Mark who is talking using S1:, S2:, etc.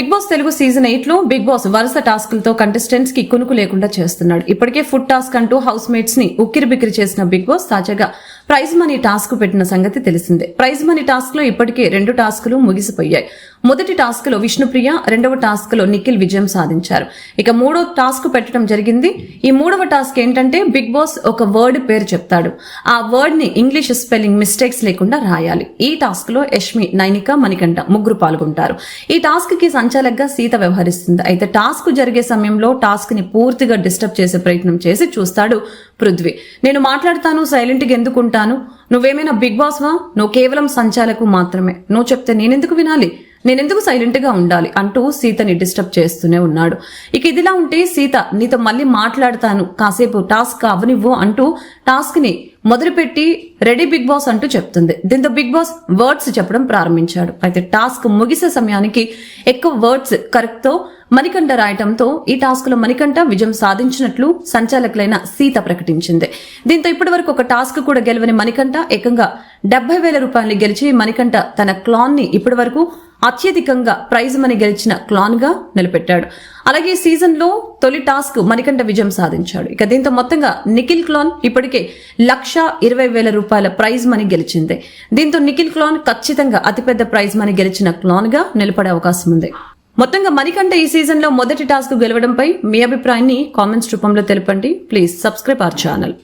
S1: Big Boss Telugu season ఎయిట్లో Bigg Boss వరుస టాస్క్లతో కంటెస్టెంట్స్కి కునుకు లేకుండా చేస్తున్నాడు. ఇప్పటికే ఫుడ్ టాస్క్ అంటూ హౌస్ మేట్స్ని ఉక్కిరి బిక్కిరి చేసిన బిగ్ బాస్ తాజాగా ప్రైజ్ మనీ టాస్క్ పెట్టిన సంగతి తెలిసిందే. ప్రైజ్ మనీ టాస్క్లో ఇప్పటికే రెండు టాస్కులు ముగిసిపోయాయి. మొదటి టాస్క్లో విష్ణుప్రియ రెండవ టాస్క్లో నిఖిల్ విజయం సాధించారు. ఇక మూడో టాస్క్ పెట్టడం జరిగింది. ఈ మూడవ టాస్క్ ఏంటంటే బిగ్ బాస్ ఒక వర్డ్ పేరు చెప్తాడు. ఆ వర్డ్ని ఇంగ్లీష్ స్పెల్లింగ్ మిస్టేక్స్ లేకుండా రాయాలి. ఈ టాస్క్లో యష్మి నైనిక మణికంఠ ముగ్గురు పాల్గొంటారు. ఈ టాస్క్కి సంచాలకుగా సీత వ్యవహరిస్తుంది. అయితే టాస్క్ జరిగే సమయంలో టాస్క్ని పూర్తిగా డిస్టర్బ్ చేసే ప్రయత్నం చేసి చూస్తాడు పృథ్వీ. నేను మాట్లాడతాను సైలెంట్గా ఎందుకుంటాను? నువ్వేమైనా బిగ్ బాస్ వా నువ్వు కేవలం సంచాలకు మాత్రమే. నువ్వు చెప్తే నేనెందుకు వినాలి? నేనెందుకు సైలెంట్గా ఉండాలి అంటూ సీతని డిస్టర్బ్ చేస్తూనే ఉన్నాడు. ఇక ఇదిలా ఉంటే సీత నీతో మళ్ళీ మాట్లాడతాను కాసేపు టాస్క్ అవనివ్వు అంటూ టాస్క్ని మొదలుపెట్టి రెడీ బిగ్ బాస్ అంటూ చెప్తుంది. దీంతో బిగ్ బాస్ వర్డ్స్ చెప్పడం ప్రారంభించాడు. అయితే టాస్క్ ముగిసే సమయానికి ఎక్కువ వర్డ్స్ కరెక్ట్తో మణికంఠ రాయటంతో ఈ టాస్క్లో మణికంఠ విజయం సాధించినట్లు సంచాలకులైన సీత ప్రకటించింది. దీంతో ఇప్పటి వరకు ఒక టాస్క్ కూడా గెలవని మణికంఠ ఏకంగా డెబ్బై వేల రూపాయలు గెలిచి మణికంఠ తన క్లాన్ని ఇప్పటివరకు ఇప్పటి వరకు అత్యధికంగా ప్రైజ్ మనీ గెలిచిన క్లాన్గా నిలబెట్టాడు. అలాగే ఈ సీజన్లో తొలి టాస్క్ మణికంఠ విజయం సాధించాడు. ఇక దీంతో మొత్తంగా నిఖిల్ క్లాన్ ఇప్పటికే లక్ష ఇరవై వేల రూపాయల ప్రైజ్ మనీ గెలిచింది. దీంతో నిఖిల్ క్లాన్ ఖచ్చితంగా అతిపెద్ద ప్రైజ్ మనీ గెలిచిన క్లాన్గా నిలబడే అవకాశం ఉంది. మొత్తంగా మణికంఠ ఈ సీజన్లో మొదటి టాస్క్ గెలవడంపై మీ అభిప్రాయాన్ని కామెంట్స్ రూపంలో తెలపండి. Please subscribe our channel.